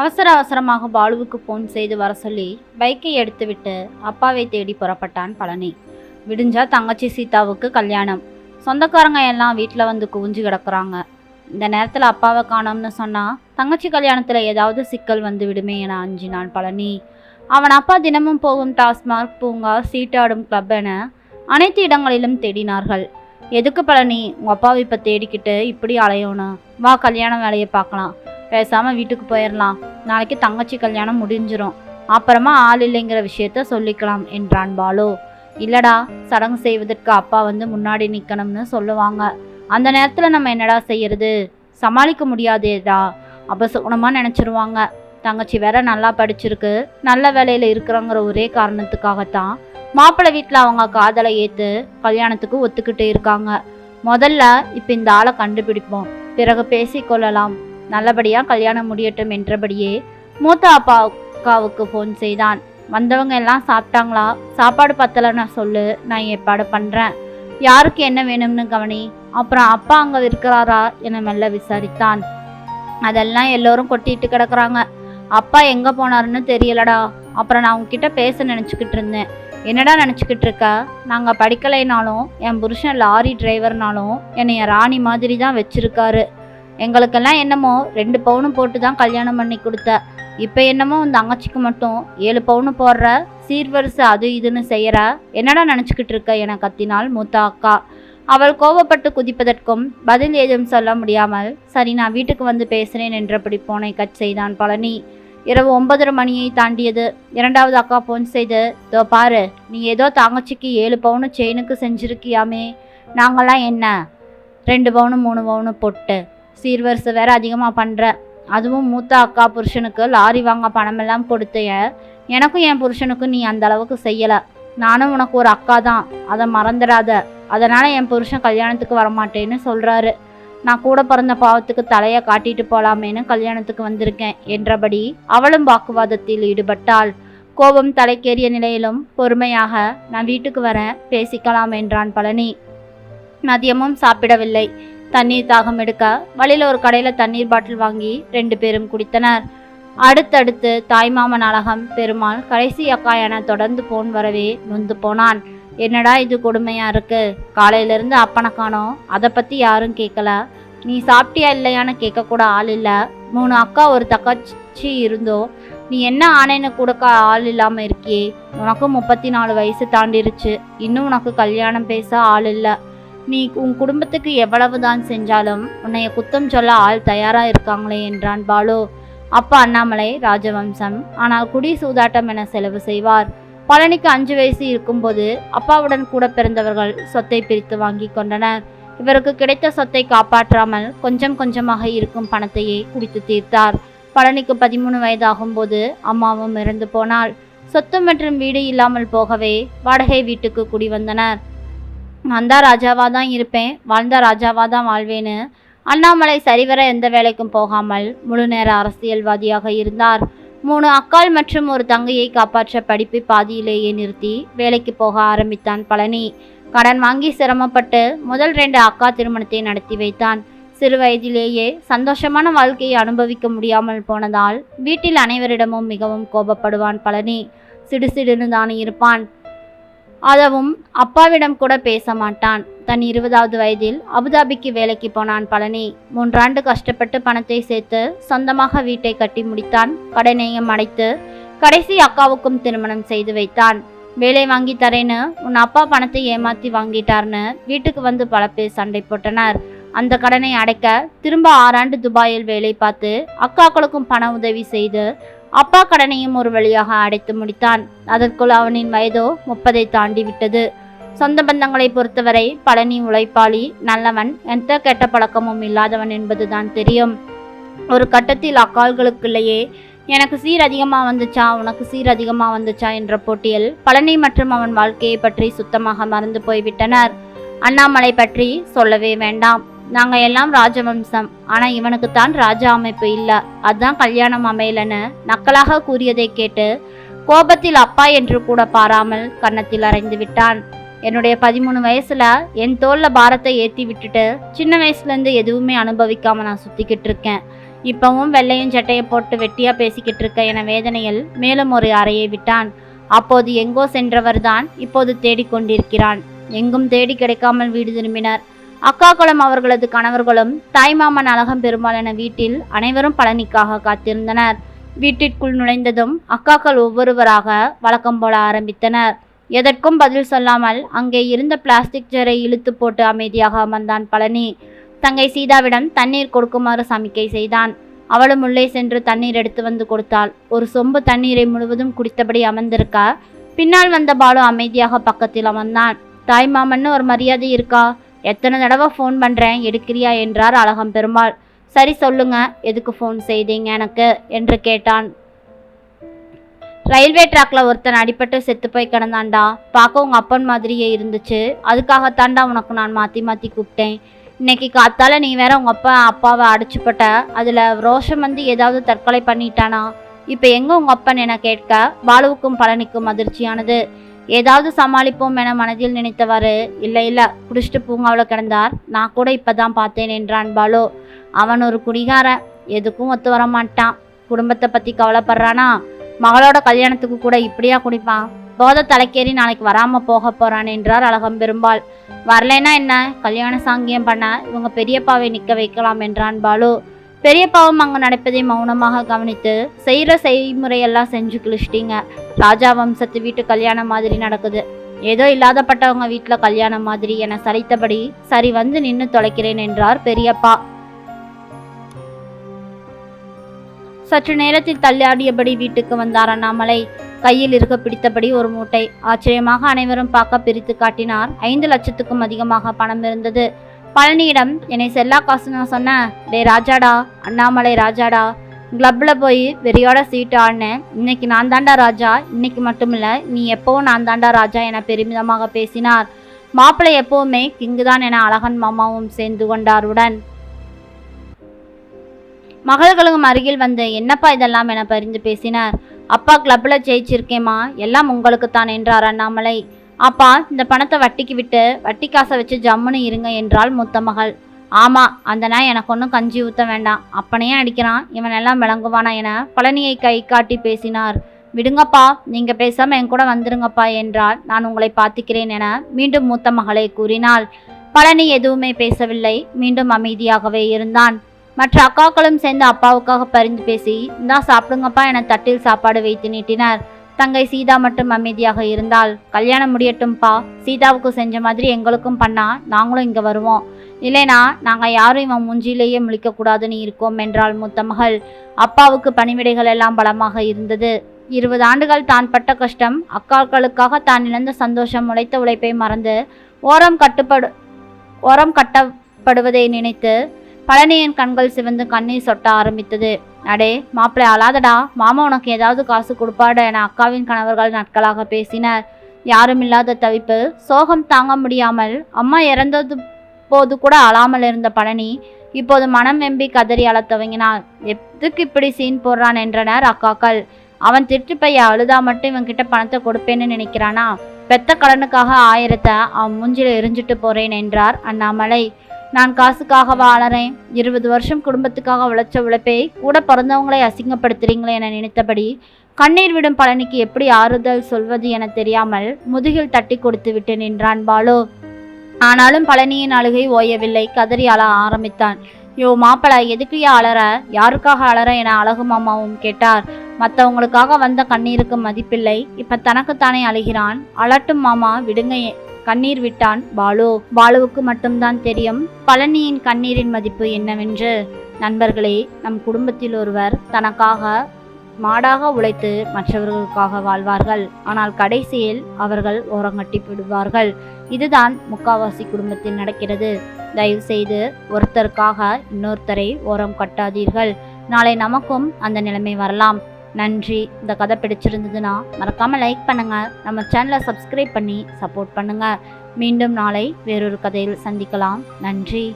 அவசர அவசரமாக பாலுவுக்கு ஃபோன் செய்து வர சொல்லி பைக்கை எடுத்துவிட்டு அப்பாவை தேடி புறப்பட்டான் பழனி. விடிஞ்சா தங்கச்சி சீதாவுக்கு கல்யாணம். சொந்தக்காரங்க எல்லாம் வீட்டில் வந்து குவிஞ்சு கிடக்குறாங்க. இந்த நேரத்தில் அப்பாவை காணோம்னு சொன்னால் தங்கச்சி கல்யாணத்தில் ஏதாவது சிக்கல் வந்து விடுமே என அஞ்சினான் பழனி. அவன் அப்பா தினமும் போகும் டாஸ்மாக் பூங்கா சீட்டாடும் கிளப் என அனைத்து இடங்களிலும் தேடினார்கள். எதுக்கு பழனி? உங்கள் அப்பாவை இப்போ தேடிக்கிட்டு இப்படி அலையணும். வா கல்யாண வேலையை பார்க்கலாம். பேசாமல் வீட்டுக்கு போயிடலாம் நாளைக்கு தங்கச்சி கல்யாணம் முடிஞ்சிடும் அப்புறமா ஆள் இல்லைங்கிற விஷயத்த சொல்லிக்கலாம் என்றான் பாலு. இல்லடா சடங்கு செய்வதற்கு அப்பா வந்து முன்னாடி நிற்கணும்னு சொல்லுவாங்க. அந்த நேரத்தில் நம்ம என்னடா செய்யறது? சமாளிக்க முடியாதேடா. அபசகுணமாக நினச்சிருவாங்க. தங்கச்சி வேற நல்லா படிச்சிருக்கு. நல்ல வேலையில் இருக்கிறோங்கிற ஒரே காரணத்துக்காகத்தான் மாப்பிள்ளை வீட்டில் அவங்க காதலை ஏற்று கல்யாணத்துக்கு ஒத்துக்கிட்டு இருக்காங்க. முதல்ல இப்போ இந்த ஆளை கண்டுபிடிப்போம். பிறகு பேசிக்கொள்ளலாம். நல்லபடியாக கல்யாணம் முடியட்டும் என்றபடியே மூத்த அப்பா அக்காவுக்கு ஃபோன் செய்தான். வந்தவங்க எல்லாம் சாப்பிட்டாங்களா? சாப்பாடு பத்தலைன்னா சொல்லு நான் ஏற்பாடு பண்ணுறேன் யாருக்கு என்ன வேணும்னு கவனி? அப்புறம் அப்பா அங்கே இருக்கிறாரா? என மெல்ல விசாரித்தான். அதெல்லாம் எல்லோரும் கொட்டிட்டு கிடக்குறாங்க. அப்பா எங்கே போனாருன்னு தெரியலடா. அப்புறம் நான் உங்ககிட்ட பேச நினச்சிக்கிட்டு இருந்தேன். என்னடா நினச்சிக்கிட்டு இருக்க? நாங்கள் படிக்கலைனாலும் என் புருஷன் லாரி டிரைவர்னாலும் என்னைய ராணி மாதிரி தான் வச்சுருக்காரு. எங்களுக்கெல்லாம் என்னமோ ரெண்டு பவுனும் போட்டு தான் கல்யாணம் பண்ணி கொடுத்த. இப்போ என்னமோ உன் தங்கச்சிக்கு மட்டும் ஏழு பவுனு போடுற சீர்வரிசை அது இதுன்னு செய்கிற என்னடா நினச்சிக்கிட்டு இருக்க? என கத்தினாள் மூத்த அக்கா. அவள் கோபப்பட்டு குதிப்பதற்கும் பதில் ஏதும் சொல்ல முடியாமல் சரி நான் வீட்டுக்கு வந்து பேசுகிறேன் என்றபடி போனை கட் செய்தான் பழனி. இரவு ஒன்பதரை மணியை தாண்டியது. இரண்டாவது அக்கா ஃபோன் செய்து தோ பாரு நீ ஏதோ தங்கச்சிக்கு ஏழு பவுனு செயினுக்கு செஞ்சுருக்கியாமே நாங்களாம் என்ன? ரெண்டு பவுனு மூணு பவுனு போட்டு. சீர்வரிசை வேற அதிகமாக பண்ணுற அதுவும் மூத்த அக்கா புருஷனுக்கு லாரி வாங்க பணமெல்லாம் கொடுத்தைய எனக்கும் என் புருஷனுக்கும் நீ அந்த அளவுக்கு செய்யலை. நானும் உனக்கு ஒரு அக்கா தான். அதை மறந்துடாத. அதனால் என் புருஷன் கல்யாணத்துக்கு வரமாட்டேன்னு சொல்கிறாரு நான் கூட பிறந்த பாவத்துக்கு தலையை காட்டிட்டு போலாமேன்னு கல்யாணத்துக்கு வந்திருக்கேன் என்றபடி அவளும் வாக்குவாதத்தில் ஈடுபட்டாள். கோபம் தலைக்கேறிய நிலையிலும் பொறுமையாக நான் வீட்டுக்கு வரேன் பேசிக்கலாம் என்றான் பழனி. மதியமும் சாப்பிடவில்லை. தண்ணீர் தாகம் எடுக்க வழியில் ஒரு கடையில் தண்ணீர் பாட்டில் வாங்கி ரெண்டு பேரும் குடித்தனர். அடுத்தடுத்து தாய்மாமன் அழகம் பெருமாள் கடைசி அக்கா என தொடர்ந்து போன் வரவே நொந்து போனான். என்னடா இது கொடுமையாக இருக்கு? காலையிலேருந்து அப்பனை காணோம் அதை பற்றி யாரும் கேட்கல நீ சாப்பிட்டியா இல்லையான்னு கேட்கக்கூட ஆள் இல்லை. மூணு அக்கா ஒரு தக்காச்சி இருந்தோ? நீ என்ன ஆணைன்னு கொடுக்க ஆள் இல்லாமல் இருக்கியே? உனக்கும் முப்பத்தி நாலு வயசு தாண்டிருச்சு. இன்னும் உனக்கு கல்யாணம் பேச ஆள் இல்லை. நீ உன் குடும்பத்துக்கு எவ்வளவு தான் செஞ்சாலும் உன்னைய குத்தம் சொல்ல ஆள் தயாராக இருக்காங்களே என்றான் பாலு. அப்பா அண்ணாமலை ராஜவம்சம். ஆனால் குடி சூதாட்டம் என செலவு செய்வார். பழனிக்கு அஞ்சு வயசு இருக்கும்போது அப்பாவுடன் கூட பிறந்தவர்கள் சொத்தை பிரித்து வாங்கி கொண்டனர். இவருக்கு கிடைத்த சொத்தை காப்பாற்றாமல் கொஞ்சம் கொஞ்சமாக இருக்கும் பணத்தையே குடித்து தீர்த்தார். பழனிக்கு பதிமூணு வயதாகும்போது அம்மாவும் இறந்து போனாள். சொத்து மற்றும் வீடு இல்லாமல் போகவே வாடகை வீட்டுக்கு குடி வந்தனர். வந்தால் ராஜாவாக தான் இருப்பேன் வாழ்ந்தா ராஜாவாக தான் வாழ்வேன்னு. அண்ணாமலை சரிவர எந்த வேலைக்கும் போகாமல் முழு நேர அரசியல்வாதியாக இருந்தார். மூணு அக்காள் மற்றும் ஒரு தங்கையை காப்பாற்ற படிப்பை பாதியிலேயே நிறுத்தி வேலைக்கு போக ஆரம்பித்தான் பழனி. கடன் வாங்கி சிரமப்பட்டு முதல் ரெண்டு அக்கா திருமணத்தை நடத்தி வைத்தான். சிறு வயதிலேயே சந்தோஷமான வாழ்க்கையை அனுபவிக்க முடியாமல் போனதால் வீட்டில் அனைவரிடமும் மிகவும் கோபப்படுவான் பழனி. சிடுசிடுன்னு தான் இருப்பான். அதவும் அப்பாவிடம் கூட பேச மாட்டான் தன் இருபதாவது வயதில் அபுதாபிக்கு வேலைக்கு போனான் பழனி. மூன்றாண்டு கஷ்டப்பட்டு பணத்தை சேர்த்து சொந்தமாக வீட்டை கட்டி முடித்தான். கடனையும் அடைத்து கடைசி அக்காவுக்கும் திருமணம் செய்து வைத்தான். வேலை வாங்கி தரேன்னு உன் அப்பா பணத்தை ஏமாத்தி வாங்கிட்டார்னு வீட்டுக்கு வந்து பல பேர் சண்டை போட்டனர். அந்த கடனை அடைக்க திரும்ப ஆறாண்டு துபாயில் வேலை பார்த்து அக்காக்களுக்கும் பண உதவி செய்து அப்பா கடனையும் ஒரு வழியாக அடைத்து முடித்தான். அதற்குள் அவனின் வயதோ முப்பதை தாண்டி விட்டது. சொந்த பந்தங்களை பொறுத்தவரை பழனி உழைப்பாளி நல்லவன் எந்த கெட்ட பழக்கமும் இல்லாதவன் என்பதுதான் தெரியும். ஒரு கட்டத்தில் அக்கால்களுக்குள்ளேயே எனக்கு சீர் அதிகமாக வந்துச்சா? உனக்கு சீர் அதிகமாக வந்துச்சா? என்ற போட்டியில் பழனி மற்றும் அவன் வாழ்க்கையை பற்றி சுத்தமாக மறந்து போய்விட்டனர். அண்ணாமலை பற்றி சொல்லவே வேண்டாம். நாங்கள் எல்லாம் ராஜவம்சம். ஆனால் இவனுக்குத்தான் ராஜா அமைப்பு இல்லை. அதான் கல்யாணம் அமையலன்னு நக்கலாக கூறியதை கேட்டு கோபத்தில் அப்பா என்று கூட பாராமல் கன்னத்தில் அறைந்து விட்டான். என்னுடைய பதிமூணு வயசுல என் தோல்ல பாரத்தை ஏற்றி விட்டுட்டு சின்ன வயசுலேருந்து எதுவுமே அனுபவிக்காம நான் சுற்றிக்கிட்டு இருக்கேன். இப்பவும் வெள்ளையும் சட்டையை போட்டு வெட்டியா பேசிக்கிட்டு இருக்க என வேதனையில் மேலும் ஒரு அறையை விட்டான். அப்போது எங்கோ சென்றவர்தான் இப்போது தேடிக்கொண்டிருக்கிறான். எங்கும் தேடி கிடைக்காமல் வீடு திரும்பினர். அக்காக்களும் அவர்களது கணவர்களும் தாய்மாமன் அழகம் பெருமாள் என வீட்டில் அனைவரும் பழனிக்காக காத்திருந்தனர். வீட்டிற்குள் நுழைந்ததும் அக்காக்கள் ஒவ்வொருவராக வழக்கம் போல ஆரம்பித்தனர். எதற்கும் பதில் சொல்லாமல் அங்கே இருந்த பிளாஸ்டிக் ஜரை இழுத்து போட்டு அமைதியாக அமர்ந்தான் பழனி. தங்கை சீதாவிடம் தண்ணீர் கொடுக்குமாறு சமிக்கை செய்தான். அவளும் உள்ளே சென்று தண்ணீர் எடுத்து வந்து கொடுத்தாள். ஒரு சொம்பு தண்ணீரை முழுவதும் குடித்தபடி அமர்ந்திருக்க? பின்னால் வந்த பாலு அமைதியாக பக்கத்தில் அமர்ந்தான். தாய் மாமன்னு ஒரு மரியாதை இருக்கா? எத்தனை தடவை ஃபோன் பண்ணுறேன் எடுக்கிறியா என்றார் அழகம் பெருமாள். சரி சொல்லுங்க எதுக்கு ஃபோன் செய்தீங்க எனக்கு? என்று கேட்டான். ரயில்வே ட்ராக்ல ஒருத்தன் அடிபட்டு செத்து போய் கிடந்தான்டா. பார்க்க உங்க அப்பன் மாதிரியே இருந்துச்சு. அதுக்காகத்தான்டா உனக்கு நான் மாற்றி மாற்றி கூப்பிட்டேன். இன்னைக்கு காத்தால நீ வேற உங்க அப்பா அப்பாவை அடிச்சுப்பட்ட. அதுல ரோஷம் வந்து ஏதாவது தற்கொலை பண்ணிட்டானா? இப்போ எங்க உங்க அப்பன் என கேட்க பாலுவுக்கும் பழனிக்கும் அதிர்ச்சியானது. ஏதாவது சமாளிப்போம் என மனதில் நினைத்தவாறு இல்லை இல்லை குடிச்சிட்டு பூங்காவில் கிடந்தார். நான் கூட இப்போ தான் பார்த்தேன் என்றான் பாலு. அவன் ஒரு குடிகாரன் எதுக்கும் ஒத்து வர மாட்டான். குடும்பத்தை பற்றி கவலைப்படுறானா? மகளோட கல்யாணத்துக்கு கூட இப்படியா குடிப்பான்? போதை தலைக்கேறி நாளைக்கு வராமல் போக போகிறான் என்றார் அழகம் பெரும்பால். வரலைன்னா என்ன? கல்யாண சாங்கியம் பண்ண இவங்க பெரியப்பாவை நிற்க வைக்கலாம் என்றான் பாலு. பெரியப்பாவும் அங்கு நடப்பதை மௌனமாக கவனித்து செய்கிற செய்முறையெல்லாம் செஞ்சு கிழிச்சிட்டீங்க. ராஜா வம்சத்து வீட்டு கல்யாணம் மாதிரி நடக்குது. ஏதோ இல்லாதப்பட்டவங்க வீட்டில் கல்யாணம் மாதிரி என சலித்தபடி சரி வந்து நின்று தொலைக்கிறேன் என்றார் பெரியப்பா. சற்று நேரத்தில் தள்ளாடியபடி வீட்டுக்கு வந்தார் அண்ணாமலை. கையில் இருக்க பிடித்தபடி ஒரு மூட்டை. ஆச்சரியமாக அனைவரும் பார்க்க பிரித்து காட்டினார். ஐந்து லட்சத்துக்கும் அதிகமாக பணம் இருந்தது. பழனியிடம் என்னை செல்லா காசு நான் சொன்னேன் டே ராஜாடா அண்ணாமலை ராஜாடா கிளப்பில் போய் வெறியோட சீட்டு ஆடினேன். இன்னைக்கு நான் தாண்டா ராஜா இன்னைக்கு மட்டுமில்ல நீ எப்போவும் நான் தாண்டா ராஜா என பெருமிதமாக பேசினார். மாப்பிள்ளை எப்போவுமே கிங்கு தான் என அழகன் மாமாவும் சேர்ந்து கொண்டாருடன். மகள்களும் அருகில் வந்து என்னப்பா இதெல்லாம்? என பரிந்து பேசினார். அப்பா கிளப்பில் ஜெயிச்சிருக்கேம்மா. எல்லாம் உங்களுக்கு தான் என்றார் அண்ணாமலை. அப்பா இந்த பணத்தை வட்டிக்கு விட்டு வட்டி காசை வச்சு ஜம்முன்னு இருங்க என்றாள் மூத்த மகள். ஆமா அந்த நாய் எனக்கு ஒன்றும் கஞ்சி ஊற்ற வேண்டாம். அப்பனையே அடிக்கிறான். இவன் எல்லாம் விளங்குவானா என பழனியை கை காட்டி பேசினார். விடுங்கப்பா நீங்க பேசாம என் கூட வந்துருங்கப்பா என்றால் நான் உங்களை பார்த்துக்கிறேன் என மீண்டும் மூத்த மகளை கூறினாள். பழனி எதுவுமே பேசவில்லை. மீண்டும் அமைதியாகவே இருந்தான். மற்ற அக்காக்களும் சேர்ந்து அப்பாவுக்காக பரிந்து பேசி இந்தா சாப்பிடுங்கப்பா என தட்டில் சாப்பாடு வைத்து நீட்டினார். தங்கை சீதா மட்டும் அமைதியாக இருந்தால் கல்யாணம் முடியட்டும்பா. சீதாவுக்கு செஞ்ச மாதிரி எங்களுக்கும் பண்ணா நாங்களும் இங்க வருவோம். இல்லைனா நாங்கள் யாரும் இவன் மூஞ்சிலேயே முழிக்கக்கூடாதுன்னு இருக்கோம் என்றாள் மூத்த மகள். அப்பாவுக்கு பணிவிடைகள் எல்லாம் பலமாக இருந்தது. இருபது ஆண்டுகள் தான் பட்ட கஷ்டம். அக்காக்களுக்காக தான் இழந்த சந்தோஷம் உழைத்த உழைப்பை மறந்து ஓரம் கட்டுப்படு ஓரம் கட்டப்படுவதை நினைத்து பழனியின் கண்கள் சிவந்து கண்ணீர் சொட்ட ஆரம்பித்தது. அடே மாப்பிள்ளை அழாதடா. மாமா உனக்கு ஏதாவது காசு கொடுப்பாட என அக்காவின் கணவர்கள் நாட்களாக பேசினர். யாரும் இல்லாத தவிப்பு சோகம் தாங்க முடியாமல் அம்மா இறந்தது போது கூட அழாமல் இருந்த பழனி இப்போது மனம் வெம்பி கதறி அழத் துவங்கினாள். எதுக்கு இப்படி சீன் போடுறான்? என்றனர் அக்காக்கள். அவன் திருட்டு பைய அழுதா மட்டும் இவன் கிட்ட பணத்தை கொடுப்பேன்னு நினைக்கிறானா? பெத்த கடனுக்காக ஆயிரத்தை அவன் மூஞ்சில எரிஞ்சிட்டு போறேன் என்றார் அண்ணாமலை. நான் காசுக்காகவா அலறேன்? இருபது வருஷம் குடும்பத்துக்காக உழைச்ச உழைப்பை கூட பிறந்தவங்களை அசிங்கப்படுத்துறீங்களே என நினைத்தபடி கண்ணீர் விடும் பழனிக்கு எப்படி ஆறுதல் சொல்வது என தெரியாமல் முதுகில் தட்டி கொடுத்து விட்டு நின்றான் பாலு. ஆனாலும் பழனியின் அழுகை ஓயவில்லை. கதறி அழ ஆரம்பித்தான். யோ மாப்பிள எதுக்குயா அலற? யாருக்காக அலற என அழகு மாமாவும் கேட்டார். மற்றவங்களுக்காக வந்த கண்ணீருக்கு மதிப்பில்லை. இப்ப தனக்குத்தானே அழுகிறான். அலட்டும் மாமா விடுங்க கண்ணீர் விட்டான் பாலு. பாலுவுக்கு மட்டும்தான் தெரியும் பழனியின் கண்ணீரின் மதிப்பு என்னவென்று. நண்பர்களே நம் குடும்பத்தில் ஒருவர் தனக்காக மாடாக உழைத்து மற்றவர்களுக்காக வாழ்வார்கள். ஆனால் கடைசியில் அவர்கள் ஓரங்கட்டி விடுவார்கள் இதுதான் முக்காவாசி குடும்பத்தில் நடக்கிறது. தயவு செய்து ஒருத்தருக்காக இன்னொருத்தரை ஓரம் கட்டாதீர்கள். நாளை நமக்கும் அந்த நிலைமை வரலாம். நன்றி. இந்த கதை பிடிச்சிருந்ததுன்னா மறக்காமல் லைக் பண்ணுங்கள் நம்ம சேனலை சப்ஸ்கிரைப் பண்ணி சப்போர்ட் பண்ணுங்கள் மீண்டும் நாளை வேறொரு கதையில் சந்திக்கலாம். நன்றி.